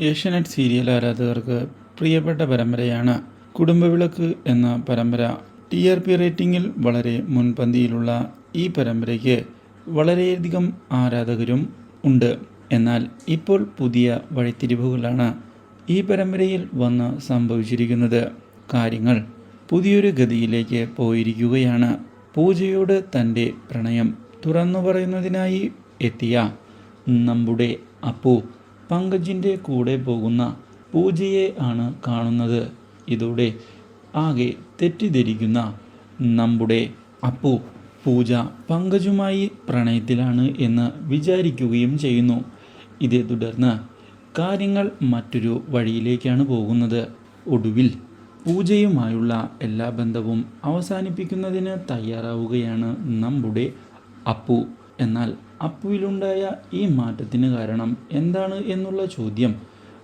Asianet serial ആരാധകർക്ക് പ്രിയപ്പെട്ട പരമ്പരയാണ് കുടുംബവിളക്ക് എന്ന പരമ്പര. ടി ആർ പി റേറ്റിംഗിൽ വളരെ മുൻപന്തിയിലുള്ള ഈ പരമ്പരയ്ക്ക് വളരെയധികം ആരാധകരും ഉണ്ട്. എന്നാൽ ഇപ്പോൾ പുതിയ വഴിത്തിരിവുകളാണ് ഈ പരമ്പരയിൽ വന്ന് സംഭവിച്ചിരിക്കുന്നത്. കാര്യങ്ങൾ പുതിയൊരു ഗതിയിലേക്ക് പോയിരിക്കുകയാണ്. പൂജയോട് തന്റെ പ്രണയം തുറന്നു പറയുന്നതിനായി എത്തിയ നമ്മുടെ അപ്പു പങ്കജിന്റെ കൂടെ പോകുന്ന പൂജയെ ആണ് കാണുന്നത്. ഇതോടെ ആകെ തെറ്റിദ്ധരിക്കുന്ന നമ്മുടെ അപ്പു പൂജ പങ്കജുമായി പ്രണയത്തിലാണ് എന്ന് വിചാരിക്കുകയും ചെയ്യുന്നു. ഇതേ തുടർന്ന് കാര്യങ്ങൾ മറ്റൊരു വഴിയിലേക്കാണ് പോകുന്നത്. ഒടുവിൽ പൂജയുമായുള്ള എല്ലാ ബന്ധവും അവസാനിപ്പിക്കുന്നതിന് തയ്യാറാവുകയാണ് നമ്മുടെ അപ്പു. എന്നാൽ അപ്പുവിലുണ്ടായ ഈ മാറ്റത്തിന് കാരണം എന്താണ് എന്നുള്ള ചോദ്യം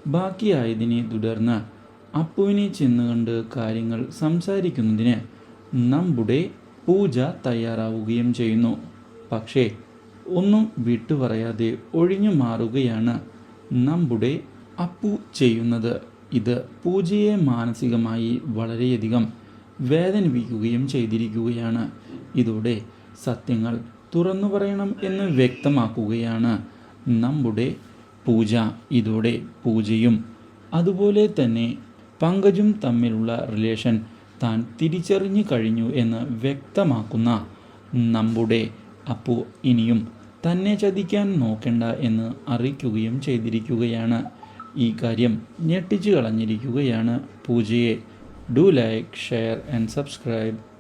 ബാക്കിയായതിനെ തുടർന്ന് അപ്പുവിനെ ചെന്ന് കണ്ട് കാര്യങ്ങൾ സംസാരിക്കുന്നതിന് നമ്മുടെ പൂജ തയ്യാറാവുകയും ചെയ്യുന്നു. പക്ഷേ ഒന്നും വിട്ടു പറയാതെ ഒഴിഞ്ഞു മാറുകയാണ് നമ്മുടെ അപ്പു ചെയ്യുന്നത്. ഇത് പൂജയെ മാനസികമായി വളരെയധികം വേദനിപ്പിക്കുകയും ചെയ്തിരിക്കുകയാണ്. ഇതോടെ സത്യങ്ങൾ തുറന്നു പറയണം എന്ന് വ്യക്തമാക്കുകയാണ്. നമ്മുടെ പൂജ ഇതോടെ പൂജയും. അതുപോലെ തന്നെ പങ്കജും തമ്മിലുള്ള റിലേഷൻ താൻ തിരിച്ചറിഞ്ഞു കഴിഞ്ഞു എന്ന് വ്യക്തമാക്കുന്ന നമ്മുടെ അപ്പു ഇനിയും തന്നെ ചതിക്കാൻ നോക്കണ്ട എന്ന് അറിയിക്കുകയും ചെയ്തിരിക്കുകയാണ്. ഈ കാര്യം ഞെട്ടിച്ചു കളഞ്ഞിരിക്കുകയാണ് പൂജയെ. Do like share and subscribe